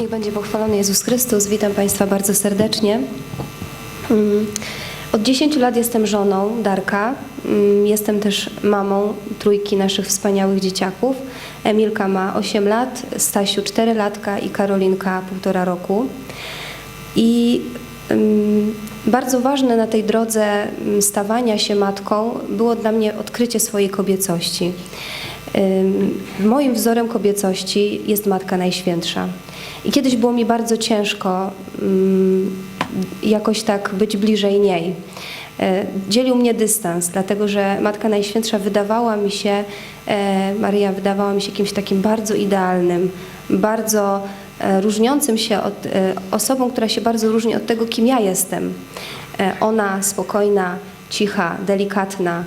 Niech będzie pochwalony Jezus Chrystus. Witam Państwa bardzo serdecznie. Mm, Od 10 lat jestem żoną Darka. Mm, Jestem też mamą trójki naszych wspaniałych dzieciaków. Emilka ma 8 lat, Stasiu 4 latka i Karolinka 1,5 roku. I ym, bardzo ważne na tej drodze stawania się matką było dla mnie odkrycie swojej kobiecości. Moim wzorem kobiecości jest Matka Najświętsza. I kiedyś było mi bardzo ciężko ym, jakoś tak być bliżej niej. E, Dzielił mnie dystans, dlatego że Matka Najświętsza wydawała mi się, e, Maryja wydawała mi się kimś takim bardzo idealnym, bardzo e, różniącym się od osobą, która się bardzo różni od tego, kim ja jestem. Ona spokojna, cicha, delikatna,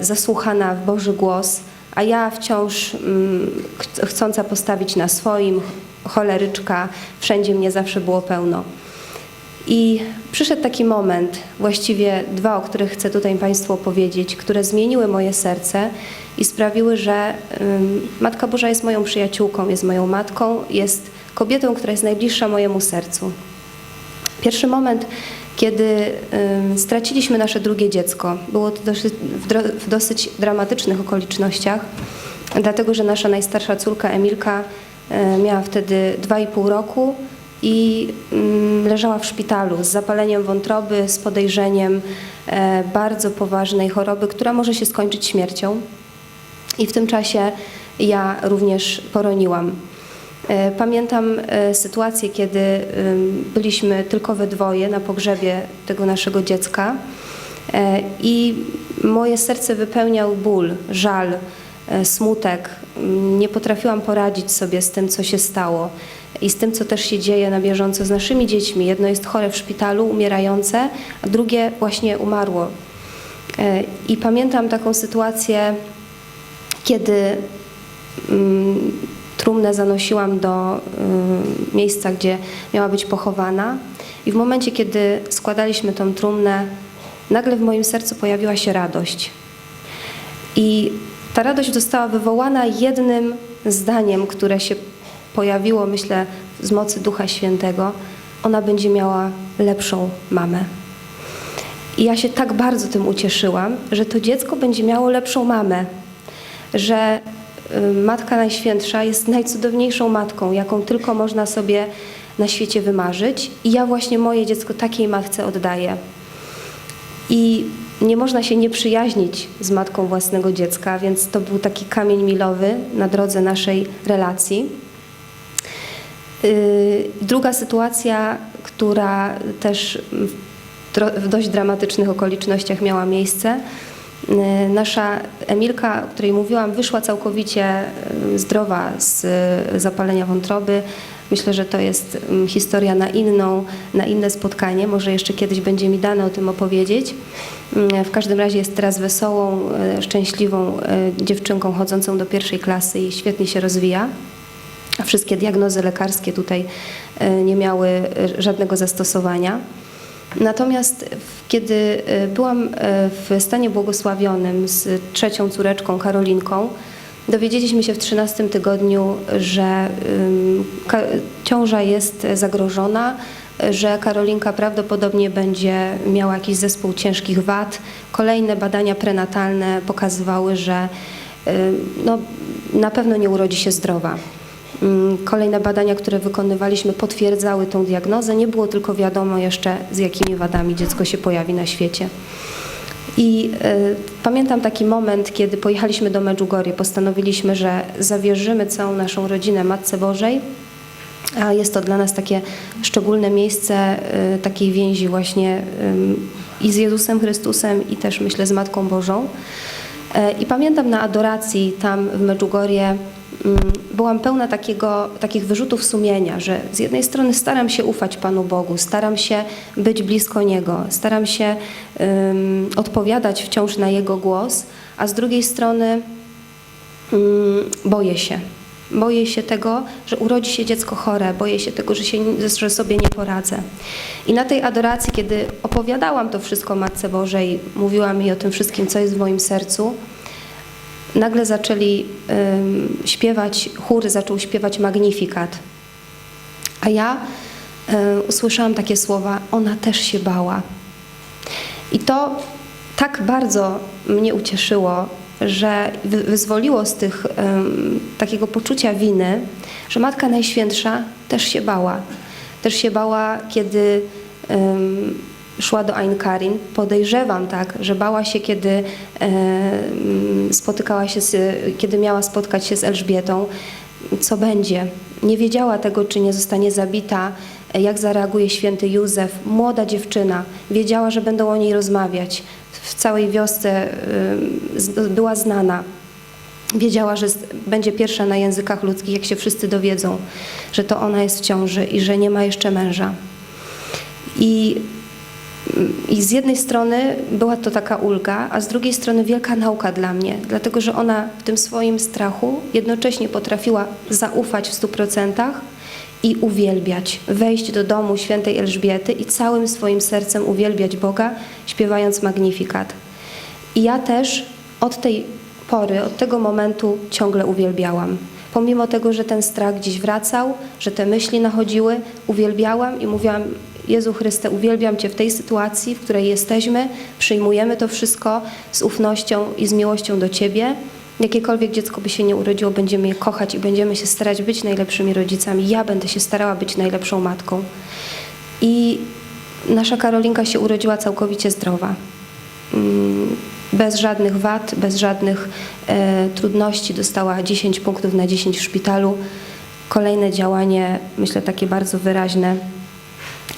zasłuchana w Boży głos, a ja wciąż mm, ch- chcąca postawić na swoim, choleryczka, wszędzie mnie zawsze było pełno. I przyszedł taki moment, właściwie dwa, o których chcę tutaj Państwu opowiedzieć, które zmieniły moje serce i sprawiły, że Matka Boża jest moją przyjaciółką, jest moją matką, jest kobietą, która jest najbliższa mojemu sercu. Pierwszy moment, kiedy straciliśmy nasze drugie dziecko, było to w, dosyć dramatycznych okolicznościach, dlatego że nasza najstarsza córka Emilka miała wtedy 2,5 roku i ym, leżała w szpitalu z zapaleniem wątroby, z podejrzeniem e, bardzo poważnej choroby, która może się skończyć śmiercią. I w tym czasie ja również poroniłam. E, Pamiętam e, sytuację, kiedy byliśmy tylko we dwoje na pogrzebie tego naszego dziecka e, i moje serce wypełniał ból, żal, e, smutek. Nie potrafiłam poradzić sobie z tym, co się stało i z tym, co też się dzieje na bieżąco z naszymi dziećmi. Jedno jest chore w szpitalu, umierające, a drugie właśnie umarło. E, I pamiętam taką sytuację, kiedy mm, trumnę zanosiłam do y, miejsca, gdzie miała być pochowana. I w momencie, kiedy składaliśmy tą trumnę, nagle w moim sercu pojawiła się radość. I ta radość została wywołana jednym zdaniem, które się pojawiło, myślę, z mocy Ducha Świętego. Ona będzie miała lepszą mamę. I ja się tak bardzo tym ucieszyłam, że to dziecko będzie miało lepszą mamę, że y, Matka Najświętsza jest najcudowniejszą matką, jaką tylko można sobie na świecie wymarzyć. I ja właśnie moje dziecko takiej matce oddaję. I nie można się nie przyjaźnić z matką własnego dziecka, więc to był taki kamień milowy na drodze naszej relacji. Yy, Druga sytuacja, która też w dość dramatycznych okolicznościach miała miejsce. Yy, Nasza Emilka, o której mówiłam, wyszła całkowicie yy, zdrowa z zapalenia wątroby. Myślę, że to jest mm, historia na inną, na inne spotkanie. Może jeszcze kiedyś będzie mi dane o tym opowiedzieć. Yy, W każdym razie jest teraz wesołą, yy, szczęśliwą yy, dziewczynką chodzącą do pierwszej klasy i świetnie się rozwija. Wszystkie diagnozy lekarskie tutaj e, nie miały e, żadnego zastosowania. Natomiast kiedy e, byłam e, w stanie błogosławionym z trzecią córeczką Karolinką, dowiedzieliśmy się w 13 tygodniu, że ciąża jest zagrożona, że Karolinka prawdopodobnie będzie miała jakiś zespół ciężkich wad. Kolejne badania prenatalne pokazywały, że no, na pewno nie urodzi się zdrowa. Kolejne badania, które wykonywaliśmy, potwierdzały tą diagnozę. Nie było tylko wiadomo jeszcze, z jakimi wadami dziecko się pojawi na świecie. I y, pamiętam taki moment, kiedy pojechaliśmy do Medjugorje, postanowiliśmy, że zawierzymy całą naszą rodzinę Matce Bożej, a jest to dla nas takie szczególne miejsce y, takiej więzi właśnie y, i z Jezusem Chrystusem i też myślę z Matką Bożą. E, I pamiętam na adoracji tam w Medjugorje byłam pełna takiego, takich wyrzutów sumienia, że z jednej strony staram się ufać Panu Bogu, staram się być blisko Niego, staram się ym, odpowiadać wciąż na Jego głos, a z drugiej strony Mm, boję się. Boję się tego, że urodzi się dziecko chore, boję się tego, że, się, że sobie nie poradzę. I na tej adoracji, kiedy opowiadałam to wszystko Matce Bożej, mówiłam jej o tym wszystkim, co jest w moim sercu, nagle zaczęli śpiewać, chór zaczął śpiewać Magnifikat. A ja e, usłyszałam takie słowa: Ona też się bała. I to tak bardzo mnie ucieszyło, że wy- wyzwoliło z tych takiego poczucia winy, że Matka Najświętsza też się bała. Też się bała, kiedy szła do Ain Karin. Podejrzewam tak, że bała się, kiedy em, spotykała się, z, kiedy miała spotkać się z Elżbietą, co będzie. Nie wiedziała tego, czy nie zostanie zabita, jak zareaguje święty Józef. Młoda dziewczyna, wiedziała, że będą o niej rozmawiać. W całej wiosce z- była znana. Wiedziała, że będzie pierwsza na językach ludzkich, jak się wszyscy dowiedzą, że to ona jest w ciąży i że nie ma jeszcze męża. I i z jednej strony była to taka ulga, a z drugiej strony wielka nauka dla mnie, dlatego że ona w tym swoim strachu jednocześnie potrafiła zaufać w stu procentach i uwielbiać, wejść do domu świętej Elżbiety i całym swoim sercem uwielbiać Boga, śpiewając Magnifikat. I ja też od tej pory, od tego momentu ciągle uwielbiałam. Pomimo tego, że ten strach gdzieś wracał, że te myśli nachodziły, uwielbiałam i mówiłam: Jezu Chryste, uwielbiam Cię w tej sytuacji, w której jesteśmy, przyjmujemy to wszystko z ufnością i z miłością do Ciebie. Jakiekolwiek dziecko by się nie urodziło, będziemy je kochać i będziemy się starać być najlepszymi rodzicami. Ja będę się starała być najlepszą matką. I nasza Karolinka się urodziła całkowicie zdrowa. Mm, Bez żadnych wad, bez żadnych e, trudności. Dostała 10 punktów na 10 w szpitalu. Kolejne działanie, myślę, takie bardzo wyraźne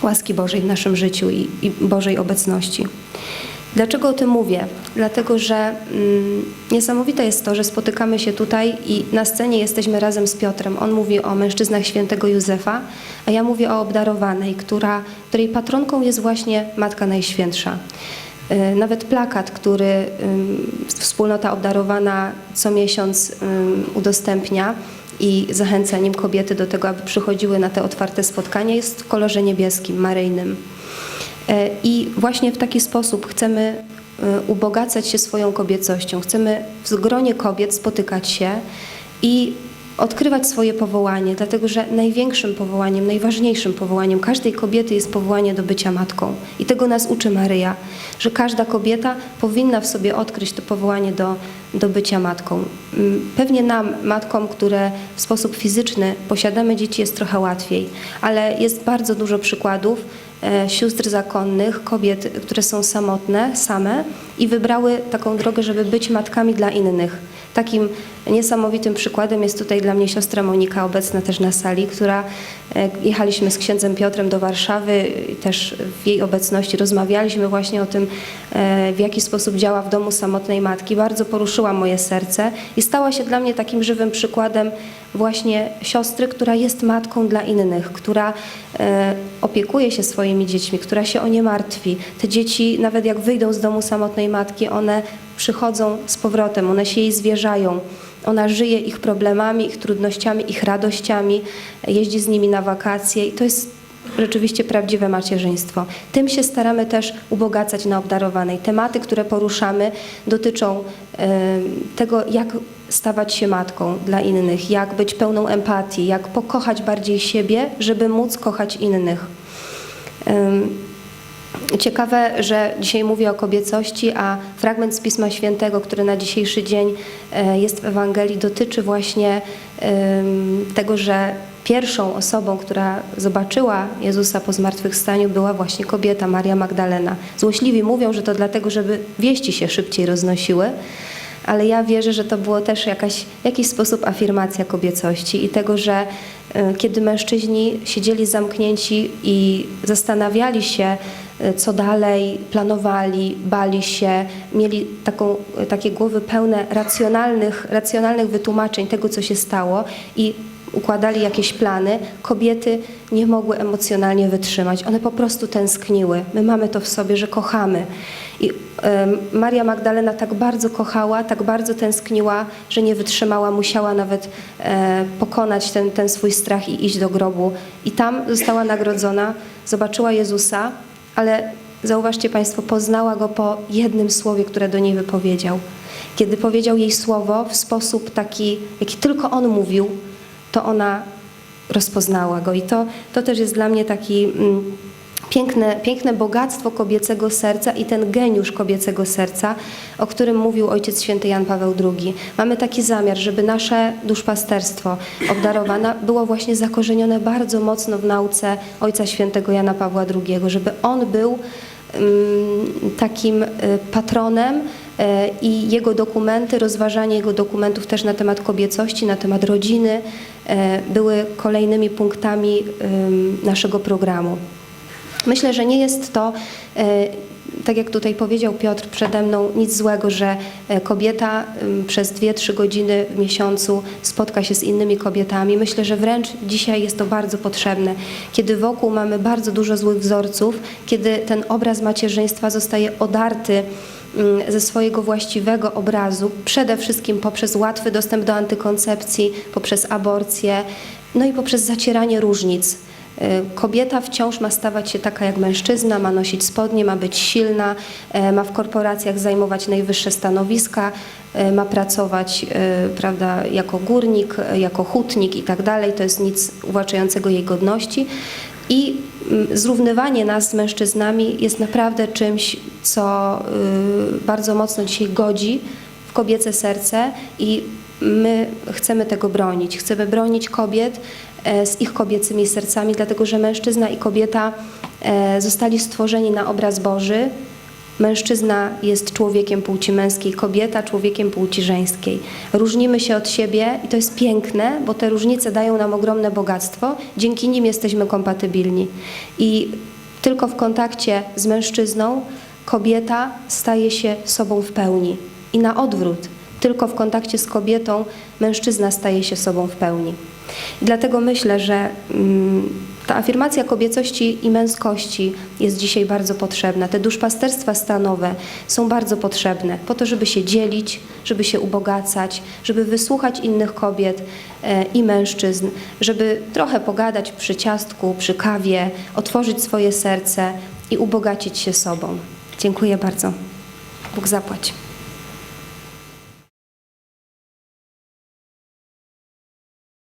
łaski Bożej w naszym życiu i, i Bożej obecności. Dlaczego o tym mówię? Dlatego, że mm, niesamowite jest to, że spotykamy się tutaj i na scenie jesteśmy razem z Piotrem. On mówi o mężczyznach świętego Józefa, a ja mówię o obdarowanej, która, której patronką jest właśnie Matka Najświętsza. Y, Nawet plakat, który wspólnota obdarowana co miesiąc udostępnia i zachęca nim kobiety do tego, aby przychodziły na te otwarte spotkania, jest w kolorze niebieskim, maryjnym. E, I właśnie w taki sposób chcemy e, ubogacać się swoją kobiecością. Chcemy w gronie kobiet spotykać się i odkrywać swoje powołanie, dlatego że największym powołaniem, najważniejszym powołaniem każdej kobiety jest powołanie do bycia matką. I tego nas uczy Maryja, że każda kobieta powinna w sobie odkryć to powołanie do, do bycia matką. Mm, Pewnie nam, matkom, które w sposób fizyczny posiadamy dzieci, jest trochę łatwiej, ale jest bardzo dużo przykładów, sióstr zakonnych, kobiet, które są samotne, same i wybrały taką drogę, żeby być matkami dla innych. Takim niesamowitym przykładem jest tutaj dla mnie siostra Monika, obecna też na sali, która e, jechaliśmy z księdzem Piotrem do Warszawy i też w jej obecności rozmawialiśmy właśnie o tym, e, w jaki sposób działa w domu samotnej matki. Bardzo poruszyła moje serce i stała się dla mnie takim żywym przykładem właśnie siostry, która jest matką dla innych, która e, opiekuje się swoimi dziećmi, która się o nie martwi. Te dzieci, nawet jak wyjdą z domu samotnej matki, one przychodzą z powrotem, one się jej zwierzają. Ona żyje ich problemami, ich trudnościami, ich radościami, jeździ z nimi na wakacje i to jest rzeczywiście prawdziwe macierzyństwo. Tym się staramy też ubogacać na obdarowanej. Tematy, które poruszamy, dotyczą e, tego, jak stawać się matką dla innych, jak być pełną empatii, jak pokochać bardziej siebie, żeby móc kochać innych. Ciekawe, że dzisiaj mówię o kobiecości, a fragment z Pisma Świętego, który na dzisiejszy dzień e, jest w Ewangelii, dotyczy właśnie tego, że pierwszą osobą, która zobaczyła Jezusa po zmartwychwstaniu, była właśnie kobieta, Maria Magdalena. Złośliwi mówią, że to dlatego, żeby wieści się szybciej roznosiły, ale ja wierzę, że to było też jakaś, w jakiś sposób afirmacja kobiecości i tego, że kiedy mężczyźni siedzieli zamknięci i zastanawiali się, e, co dalej, planowali, bali się, mieli taką, takie głowy pełne racjonalnych, racjonalnych wytłumaczeń tego, co się stało i układali jakieś plany, kobiety nie mogły emocjonalnie wytrzymać. One po prostu tęskniły. My mamy to w sobie, że kochamy. I em, Maria Magdalena tak bardzo kochała, tak bardzo tęskniła, że nie wytrzymała, musiała nawet e, pokonać ten, ten swój strach i iść do grobu. I tam została nagrodzona, zobaczyła Jezusa, ale zauważcie Państwo, poznała go po jednym słowie, które do niej wypowiedział. Kiedy powiedział jej słowo w sposób taki, jaki tylko on mówił, to ona rozpoznała go. I to, to też jest dla mnie taki mm, piękne, piękne bogactwo kobiecego serca i ten geniusz kobiecego serca, o którym mówił Ojciec Święty Jan Paweł II. Mamy taki zamiar, żeby nasze duszpasterstwo obdarowane było właśnie zakorzenione bardzo mocno w nauce Ojca Świętego Jana Pawła II, żeby on był mm, takim y, patronem y, i jego dokumenty, rozważanie jego dokumentów też na temat kobiecości, na temat rodziny były kolejnymi punktami naszego programu. Myślę, że nie jest to, e, tak jak tutaj powiedział Piotr przede mną, nic złego, że e, kobieta przez 2-3 godziny w miesiącu spotka się z innymi kobietami. Myślę, że wręcz dzisiaj jest to bardzo potrzebne, kiedy wokół mamy bardzo dużo złych wzorców, kiedy ten obraz macierzyństwa zostaje odarty ze swojego właściwego obrazu, przede wszystkim poprzez łatwy dostęp do antykoncepcji, poprzez aborcję, no i poprzez zacieranie różnic. Y, Kobieta wciąż ma stawać się taka jak mężczyzna, ma nosić spodnie, ma być silna, e, ma w korporacjach zajmować najwyższe stanowiska, e, ma pracować e, prawda, jako górnik, jako hutnik i tak dalej. To jest nic uwłaczającego jej godności. I mm, zrównywanie nas z mężczyznami jest naprawdę czymś, co y, bardzo mocno dzisiaj godzi w kobiece serce i my chcemy tego bronić. Chcemy bronić kobiet e, z ich kobiecymi sercami, dlatego że mężczyzna i kobieta e, zostali stworzeni na obraz Boży. Mężczyzna jest człowiekiem płci męskiej, kobieta człowiekiem płci żeńskiej. Różnimy się od siebie i to jest piękne, bo te różnice dają nam ogromne bogactwo. Dzięki nim jesteśmy kompatybilni. I tylko w kontakcie z mężczyzną kobieta staje się sobą w pełni. I na odwrót, tylko w kontakcie z kobietą mężczyzna staje się sobą w pełni. Dlatego myślę, że mm, ta afirmacja kobiecości i męskości jest dzisiaj bardzo potrzebna. Te duszpasterstwa stanowe są bardzo potrzebne po to, żeby się dzielić, żeby się ubogacać, żeby wysłuchać innych kobiet e, i mężczyzn, żeby trochę pogadać przy ciastku, przy kawie, otworzyć swoje serce i ubogacić się sobą. Dziękuję bardzo. Bóg zapłać.